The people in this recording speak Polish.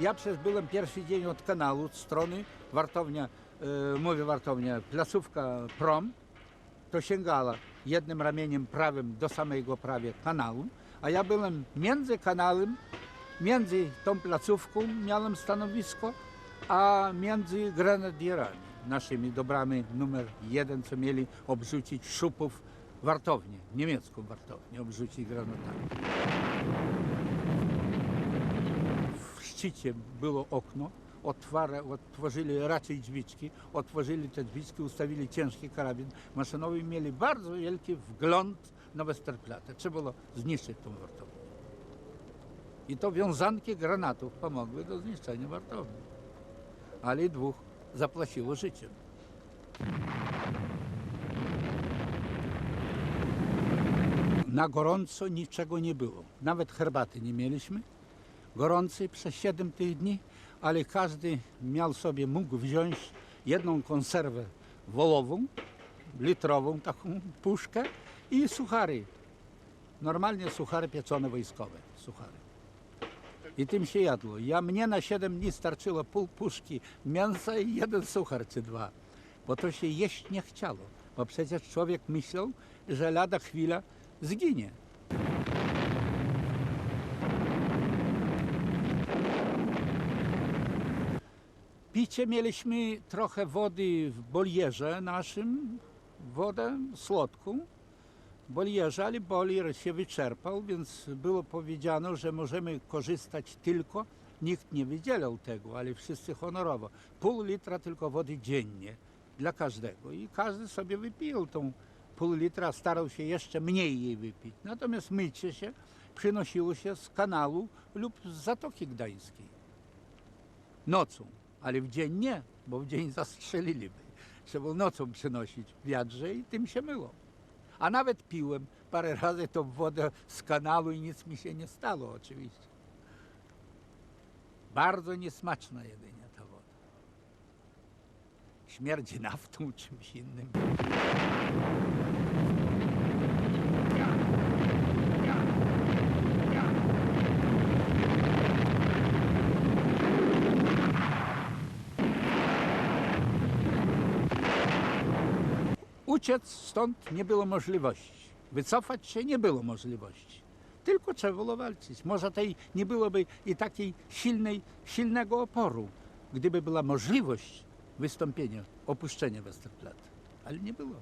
Ja przecież byłem pierwszy dzień od kanału, od strony wartownia, e, mówię wartownia, placówka prom, to sięgała jednym ramieniem prawym do samego prawie kanału, a ja byłem między kanałem, między tą placówką miałem stanowisko, a między grenadierami, naszymi dobrami numer jeden, co mieli obrzucić szupów wartownię, niemiecką wartownię, obrzucić granatami. Szczycie było okno, otwara, otworzyli raczej drzwiczki, otworzyli te drzwiczki, ustawili ciężki karabin maszynowy i mieli bardzo wielki wgląd na Westerplatte. Trzeba było zniszczyć tą wartownię. I to wiązanki granatów pomogły do zniszczenia wartowni. Ale dwóch zapłaciło życiem. Na gorąco niczego nie było. Nawet herbaty nie mieliśmy. Gorący przez 7 tych dni, ale każdy miał sobie, mógł wziąć jedną konserwę wołową, litrową taką puszkę i suchary. Normalnie suchary pieczone wojskowe, suchary. I tym się jadło. Ja mnie na 7 dni starczyło pół puszki mięsa i jeden suchar czy dwa, bo to się jeść nie chciało, bo przecież człowiek myślał, że lada chwila zginie. Picie mieliśmy trochę wody w bolierze naszym, wodę słodką, bolierze, ale bolier się wyczerpał, więc było powiedziane, że możemy korzystać tylko, nikt nie wydzielał tego, ale wszyscy honorowo, pół litra tylko wody dziennie dla każdego i każdy sobie wypijał tą pół litra, starał się jeszcze mniej jej wypić. Natomiast mycie się przynosiło się z kanału lub z Zatoki Gdańskiej. Nocą, ale w dzień nie, bo w dzień zastrzeliliby. Trzeba nocą przynosić w wiadrze i tym się myło. A nawet piłem parę razy tą wodę z kanału i nic mi się nie stało oczywiście. Bardzo niesmaczna jedynie ta woda. Śmierdzi naftą, czymś innym. Uciec stąd nie było możliwości. Wycofać się nie było możliwości. Tylko trzeba było walczyć. Może tej nie byłoby i takiej silnej, silnego oporu, gdyby była możliwość wystąpienia, opuszczenia Westerplatte. Ale nie było.